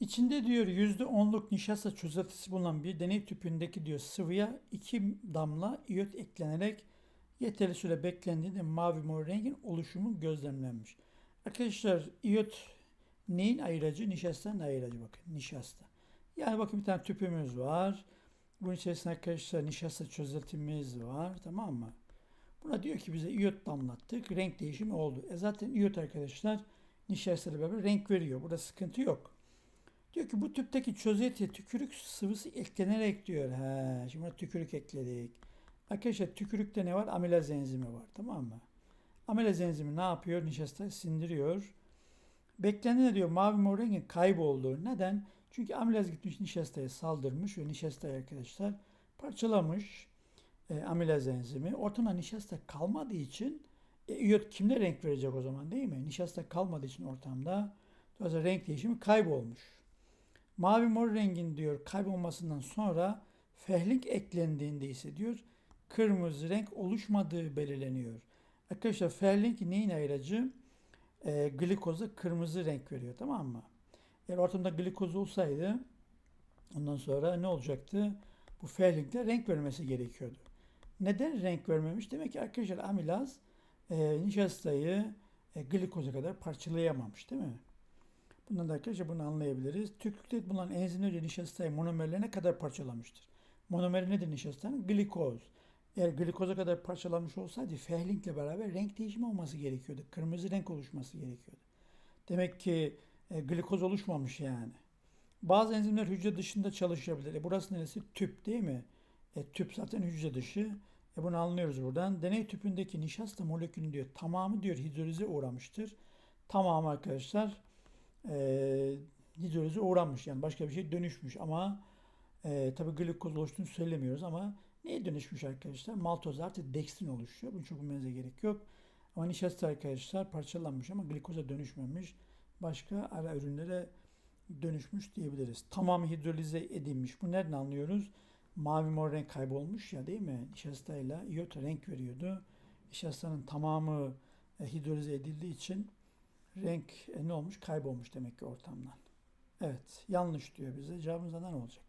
İçinde diyor %10'luk nişasta çözeltisi bulunan bir deney tüpündeki diyor sıvıya iki damla iyot eklenerek yeterli süre beklendiğinde mavi mor rengin oluşumu gözlemlenmiş. Arkadaşlar iyot neyin ayıracı? Nişastanın ayıracı bakın nişasta. Yani bakın bir tane tüpümüz var. Bunun içerisinde arkadaşlar nişasta çözeltimiz var tamam mı? Buna diyor ki bize iyot damlattık. Renk değişimi oldu. E zaten iyot arkadaşlar nişastayla beraber renk veriyor. Burada sıkıntı yok. Diyor ki bu tüpteki çözeltiye tükürük sıvısı eklenerek diyor. He, şimdi buna tükürük ekledik. Arkadaşlar tükürükte ne var? Amilaz enzimi var. Tamam mı? Amilaz enzimi ne yapıyor? Nişastayı sindiriyor. Beklenene diyor mavi mor rengin kayboldu. Neden? Çünkü amilaz gitmiş nişastaya saldırmış ve nişastayı arkadaşlar parçalamış e, amilaz enzimi. Ortamda nişasta kalmadığı için e, iyot kimle renk verecek o zaman değil mi? Nişasta kalmadığı için ortamda dolayısıyla renk değişimi kaybolmuş. Mavi mor rengin diyor kaybolmasından sonra fehlik eklendiğinde ise diyor kırmızı renk oluşmadığı belirleniyor. Arkadaşlar fehlik neyin ayracı? E, glikoza kırmızı renk veriyor tamam mı? Eğer ortamda glikoz olsaydı ondan sonra ne olacaktı? Bu fehlikte renk vermesi gerekiyordu. Neden renk vermemiş? Demek ki arkadaşlar amilaz e, nişastayı e, glikoza kadar parçalayamamış değil mi? Bundan da arkadaşlar bunu anlayabiliriz. Tükürükte bulunan enzimler nişastayı monomerlerine kadar parçalamıştır. Monomeri nedir nişastanın? Glikoz. Eğer glikoza kadar parçalanmış olsaydı fehlinkle beraber renk değişimi olması gerekiyordu. Kırmızı renk oluşması gerekiyordu. Demek ki e, glikoz oluşmamış yani. Bazı enzimler hücre dışında çalışabilir. E, burası neresi? Tüp değil mi? E, tüp zaten hücre dışı. E, bunu anlıyoruz buradan. Deney tüpündeki nişasta molekülü diyor tamamı diyor hidrolize uğramıştır. Tamamı arkadaşlar e, hidrolize uğramış. Yani başka bir şey dönüşmüş ama e, tabi glikoz oluştuğunu söylemiyoruz ama neye dönüşmüş arkadaşlar? Maltoz artı dekstrin oluşuyor. Bunu çok bilmenize gerek yok. Ama nişasta arkadaşlar parçalanmış ama glikoza dönüşmemiş. Başka ara ürünlere dönüşmüş diyebiliriz. Tamamı hidrolize edilmiş. Bu nereden anlıyoruz? Mavi mor renk kaybolmuş ya değil mi? Nişastayla iyot renk veriyordu. Nişastanın tamamı e, hidrolize edildiği için renk e, ne olmuş? Kaybolmuş demek ki ortamdan. Evet, yanlış diyor bize. Cevabımız ne olacak?